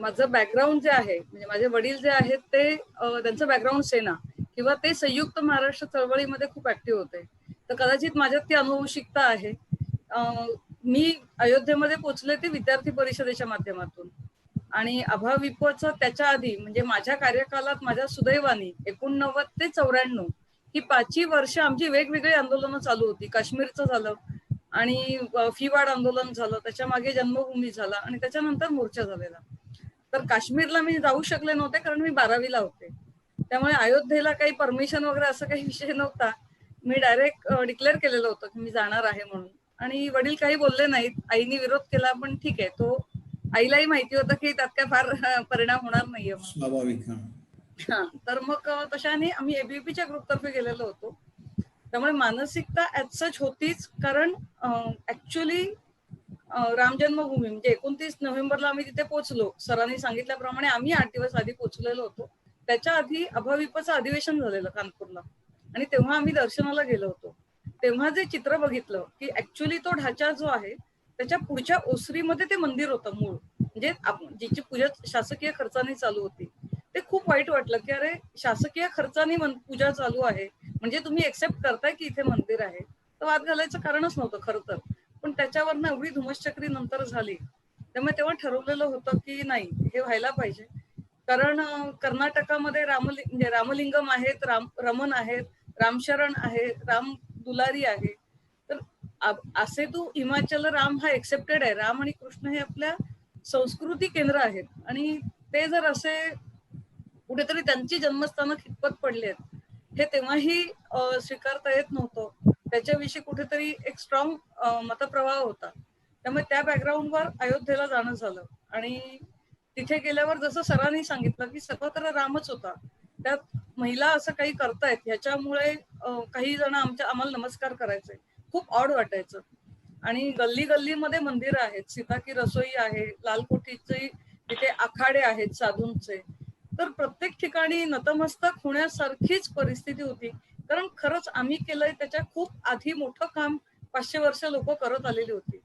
माझं बॅकग्राऊंड जे आहे म्हणजे माझे वडील जे आहेत ते त्यांचं बॅकग्राऊंड सेना किंवा ते संयुक्त महाराष्ट्र चळवळीमध्ये खूप ऍक्टिव्ह होते. तर कदाचित माझ्यात ती अनुवंशिकता आहे. मी अयोध्येमध्ये पोहोचले ते विद्यार्थी परिषदेच्या माध्यमातून. आणि अभाविपचं त्याच्या आधी म्हणजे माझ्या कार्यकालात माझ्या सुदैवानी एकोणनव्वद ते चौऱ्याण्णव ही पाचही वर्ष आमची वेगवेगळी आंदोलनं चालू होती. काश्मीरचं झालं आणि फीवाड फिवाड आंदोलन झालं त्याच्यामागे जन्मभूमी झाला आणि त्याच्यानंतर मोर्चा झालेला. तर काश्मीरला मी जाऊ शकले नव्हते कारण मी बारावीला होते. त्यामुळे अयोध्येला काही परमिशन वगैरे असं काही विषय नव्हता. मी डायरेक्ट डिक्लेअर केलेलं होतं की मी जाणार आहे म्हणून. आणि वडील काही बोलले नाहीत. आईने विरोध केला पण ठीक आहे. तो आईलाही माहिती होतं की त्यात काय फार परिणाम होणार नाहीये. स्वाभाविक हा. हा. तर मग तशाने आम्ही एबीपीच्या ग्रुपतर्फे गेलेलो होतो. त्यामुळे मानसिकता ऍज सच होतीच कारण ऍक्च्युली राम जन्मभूमी म्हणजे एकोणतीस नोव्हेंबरला आम्ही तिथे पोहोचलो. सरांनी सांगितल्याप्रमाणे आम्ही आठ दिवस आधी पोहोचलेलो होतो. त्याच्या आधी अभाविपचं अधिवेशन झालेलं कानपूरला. आणि तेव्हा आम्ही दर्शनाला गेलो होतो. तेव्हा जे चित्र बघितलं की ऍक्च्युली तो ढाचा जो आहे त्याच्या पुढच्या ओसरीमध्ये ते मंदिर होतं मूळ. म्हणजे जिची पूजा शासकीय खर्चाने चालू होती. ते खूप वाईट वाटलं की अरे शासकीय खर्चाने पूजा चालू आहे. म्हणजे तुम्ही एक्सेप्ट करताय की इथे मंदिर आहे. तर वाद घालायचं कारणच नव्हतं खरं तर. पण त्याच्यावरनं एवढी धुमश्चक्री नंतर झाली. त्यामुळे तेव्हा ठरवलेलं होतं की नाही हे व्हायला पाहिजे. कारण कर्नाटकामध्ये रामलिंग म्हणजे रामलिंगम आहेत राम रमन आहेत रामशरण आहे राम दुलारी आहे. तर असे तू हिमाचल राम हा एक्सेप्टेड आहे. राम आणि कृष्ण हे आपल्या संस्कृती केंद्र आहेत. आणि ते जर असे कुठेतरी त्यांची जन्मस्थानं खितपत पडली आहेत हे तेव्हाही स्वीकारता येत नव्हतं. त्याच्याविषयी कुठेतरी एक स्ट्रॉंग मतप्रवाह होता. त्यामुळे त्या बॅकग्राऊंडवर अयोध्येला जाणं झालं. आणि तिथे गेल्यावर जसं सरांनी सांगितलं की सर्वत्र रामच होता. त्यात महिला असं काही करतायत ह्याच्यामुळे काही जण आमच्या आम्हाला नमस्कार करायचे. खूप ऑड वाटायचं. आणि गल्ली गल्लीमध्ये मंदिरं आहेत. सीता की रसोई आहे लाल कोठीचे तिथे आखाडे आहेत साधूंचे. तर प्रत्येक ठिकाणी नतमस्तक होण्यासारखीच परिस्थिती होती. कारण खरंच आम्ही केलंय त्याच्या खूप आधी मोठं काम पाचशे वर्ष लोक करत आलेली होती.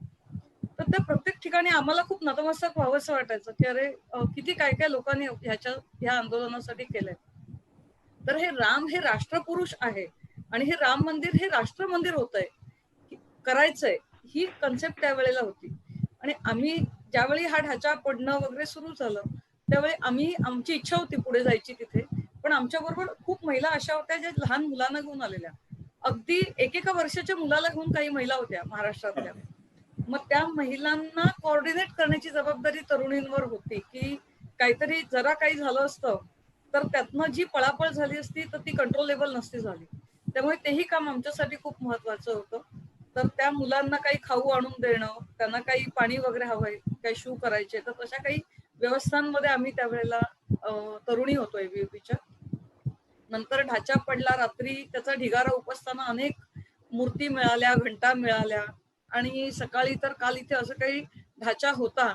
तर त्या प्रत्येक ठिकाणी आम्हाला खूप नतमस्तक व्हावंसं वाटायचं की अरे किती काय काय लोकांनी ह्याच्या ह्या आंदोलनासाठी केलंय. तर हे राम हे राष्ट्रपुरुष आहे आणि हे राम मंदिर हे राष्ट्र मंदिर होत आहे करायचंय. ही कन्सेप्ट त्यावेळेला होती. आणि आम्ही ज्यावेळी हा ढाचा पडणं वगैरे सुरू झालं त्यावेळी आम्ही आमची इच्छा होती पुढे जायची तिथे. पण आमच्या बरोबर खूप महिला अशा होत्या ज्या लहान मुलांना घेऊन आलेल्या. अगदी एकेका वर्षाच्या मुलाला घेऊन काही महिला होत्या महाराष्ट्रातल्या. मग त्या महिलांना कोऑर्डिनेट करण्याची जबाबदारी तरुणींवर होती की काहीतरी जरा काही झालं असतं तर त्यातनं जी पळापळ झाली असती तर ती कंट्रोलेबल नसती झाली. त्यामुळे तेही काम आमच्यासाठी खूप महत्वाचं होतं. तर त्या मुलांना काही खाऊ आणून देणं त्यांना काही पाणी वगैरे हवंय काही शू करायचे तर तशा काही व्यवस्थांमध्ये आम्ही त्यावेळेला तरुणी होतो एबीपीच्या नंतर ढाचा पडला रात्री त्याचा ढिगारा उपसताना अनेक मूर्ती मिळाल्या घंटा मिळाल्या. आणि सकाळी तर काल इथे असं काही ढाचा होता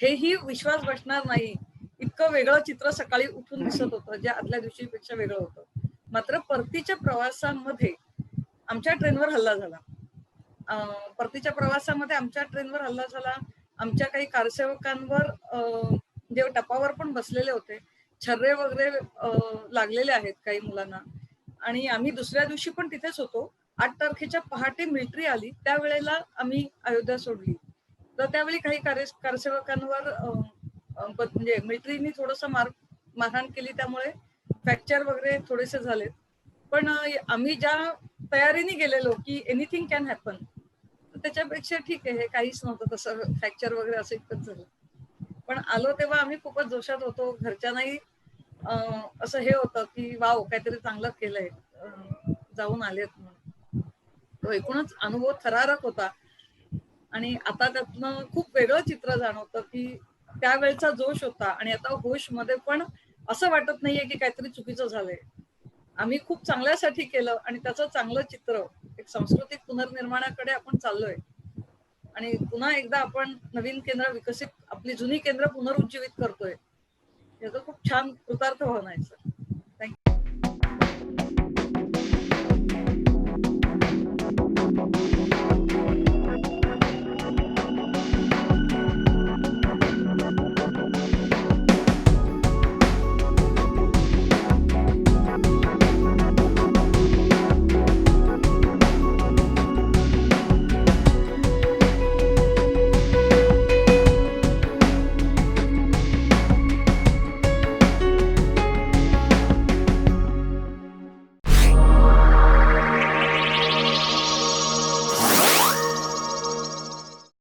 हेही विश्वास बसणार नाही. इतकं वेगळं चित्र सकाळी उठून दिसत होतं जे आदल्या दिवशीपेक्षा वेगळं होतं. मात्र परतीच्या प्रवासामध्ये आमच्या ट्रेनवर हल्ला झाला. परतीच्या प्रवासामध्ये आमच्या ट्रेनवर हल्ला झाला. आमच्या काही कारसेवकांवर जे म्हणजे टपावर पण बसलेले होते. छर्रे वगैरे लागलेले आहेत काही मुलांना. आणि आम्ही दुसऱ्या दिवशी पण तिथेच होतो. आठ तारखेच्या पहाटे मिलिटरी आली. त्यावेळेला आम्ही अयोध्या सोडली. तर त्यावेळी काही कार्य कारसेवकांवर म्हणजे मिलिटरीनी थोडस मार मारहाण केली. त्यामुळे फ्रॅक्चर वगैरे थोडेसे झालेत. पण आम्ही ज्या तयारीने गेलेलो की एनिथिंग कॅन हॅपन त्याच्यापेक्षा ठीक आहे. हे काहीच नव्हतं. तसं फ्रॅक्चर वगैरे असं इतकंच झालं. पण आलो तेव्हा आम्ही खूपच जोशात होतो. घरच्यांनाही असं हे होतं की वाव काहीतरी चांगलं केलंय. जाऊन आलेत म्हणून. तो एकूणच अनुभव थरारक होता. आणि आता त्यातनं खूप वेगळं चित्र जाणवतं की त्यावेळचा जोश होता. आणि आता होशमध्ये पण असं वाटत नाहीये की काहीतरी चुकीचं झालंय. आम्ही खूप चांगल्यासाठी केलं आणि त्याचं चांगलं चित्र एक सांस्कृतिक पुनर्निर्माणाकडे आपण चाललोय. आणि पुन्हा एकदा आपण नवीन केंद्र विकसित आपली जुनी केंद्र पुनरुज्जीवित करतोय. याचं खूप छान कृतार्थ भावना आहे सर.